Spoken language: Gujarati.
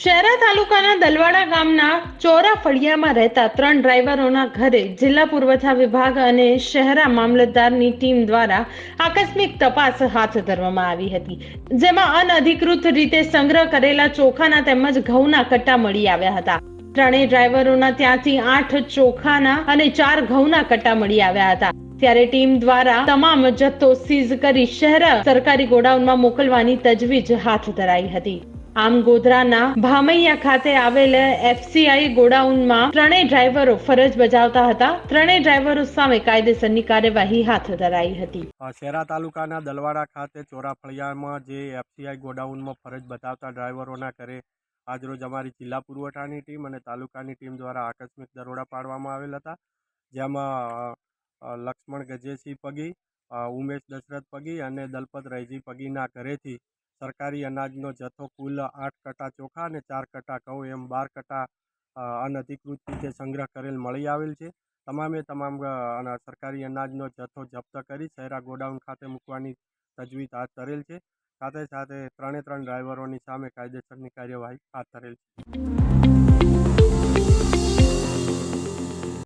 શહેરા તાલુકાના દલવાડા ગામના ચોરા ફળિયામાં રહેતા ત્રણ ડ્રાઈવરોના ઘરે જિલ્લા પુરવઠા વિભાગ અને શહેરા મામલતદારની ટીમ દ્વારા આકસ્મિક તપાસ હાથ ધરવામાં આવી હતી, જેમાં અનઅધિકૃત રીતે સંગ્રહ કરેલા ચોખાના તેમજ ઘઉંના કટ્ટા મળી આવ્યા હતા. ત્રણેય ડ્રાઈવરોના ત્યાંથી આઠ ચોખાના અને ચાર ઘઉંના કટ્ટા મળી આવ્યા હતા. ત્યારે ટીમ દ્વારા તમામ જથ્થો સીઝ કરી શહેરા સરકારી ગોડાઉનમાં મોકલવાની તજવીજ હાથ ધરાઈ હતી. આમ ગોધરાના ભામૈયા ખાતે આવેલ એફસીઆઈ ગોડાઉનમાં ત્રણેય ડ્રાઈવરો ફરજ બજાવતા હતા. ત્રણેય ડ્રાઈવરો સામે કાયદેસરની કાર્યવાહી હાથ ધરાઈ હતી. શેરા તાલુકાના દલવાડા ખાતે ચોરાફળિયામાં જે એફસીઆઈ ગોડાઉનમાં ફરજ બતાવતા ડ્રાઈવરોના ઘરે આજરોજ અમારી જિલ્લા પુરવઠાની ટીમ અને તાલુકાની ટીમ દ્વારા આકસ્મિક દરોડા પાડવામાં આવેલ હતા. જેમાં લક્ષ્મણ ગજેસિંહ પગી ઉમેશ દશરથ પગી અને દલપત રૈજી પગીના ઘરેથી સરકારી અનાજનો જથ્થો કુલ આઠ કટા ચોખા અને ચાર કટા ઘઉં એમ બાર કટા અનધિકૃત રીતે સંગ્રહ કરેલ મળી આવેલ છે. તમામે તમામ સરકારી અનાજનો જથ્થો જપ્ત કરી શહેરા ગોડાઉન ખાતે મૂકવાની તજવીજ હાથ ધરેલ છે. સાથે સાથે ત્રણે ત્રણ ડ્રાઈવરોની સામે કાયદેસરની કાર્યવાહી હાથ ધરેલ છે.